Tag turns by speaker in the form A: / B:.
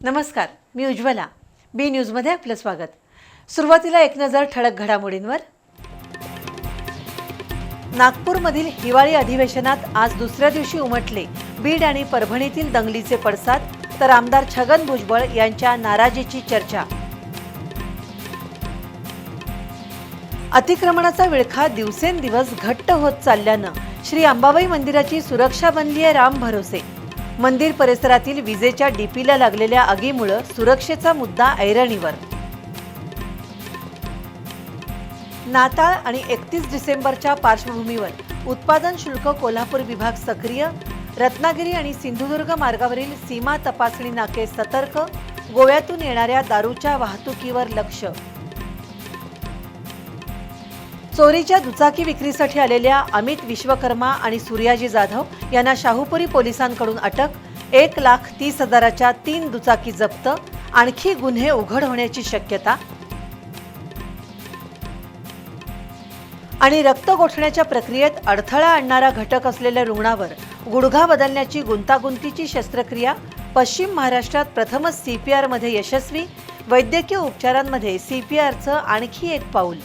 A: नमस्कार मी उज्ज्वला. बी न्यूजमध्ये आपलं स्वागत. सुरुवातीला एक नजर ठळक घडामोडींवर. नागपूरमधील हिवाळी अधिवेशनात आज दुसऱ्या दिवशी उमटले बीड आणि परभणीतील दंगलीचे पडसाद तर आमदार छगन भुजबळ यांच्या नाराजीची चर्चा. अतिक्रमणाचा विळखा दिवसेंदिवस घट्ट होत चालल्यानं श्री अंबाबाई मंदिराची सुरक्षा बनली आहे राम भरोसे. मंदिर परिसरातील विजेच्या डीपीला लागलेल्या आगीमुळं सुरक्षेचा मुद्दा ऐरणीवर. नाताळ आणि एकतीस डिसेंबरच्या पार्श्वभूमीवर उत्पादन शुल्क कोल्हापूर विभाग सक्रिय रत्नागिरी आणि सिंधुदुर्ग मार्गावरील सीमा तपासणी नाके सतर्क गोव्यातून येणाऱ्या दारूच्या वाहतुकीवर लक्ष. चोरीच्या दुचाकी विक्रीसाठी आलेल्या अमित विश्वकर्मा आणि सूर्याजी जाधव यांना शाहूपुरी पोलिसांकडून अटक एक लाख तीस हजाराच्या तीन दुचाकी जप्त आणखी गुन्हे उघड होण्याची शक्यता आणि रक्त गोठण्याच्या प्रक्रियेत अडथळा आणणारा घटक असलेल्या रुग्णावर गुडघा बदलण्याची गुंतागुंतीची शस्त्रक्रिया पश्चिम महाराष्ट्रात प्रथमच सीपीआरमध्ये यशस्वी वैद्यकीय उपचारांमध्ये सीपीआरचं आणखी एक पाऊल.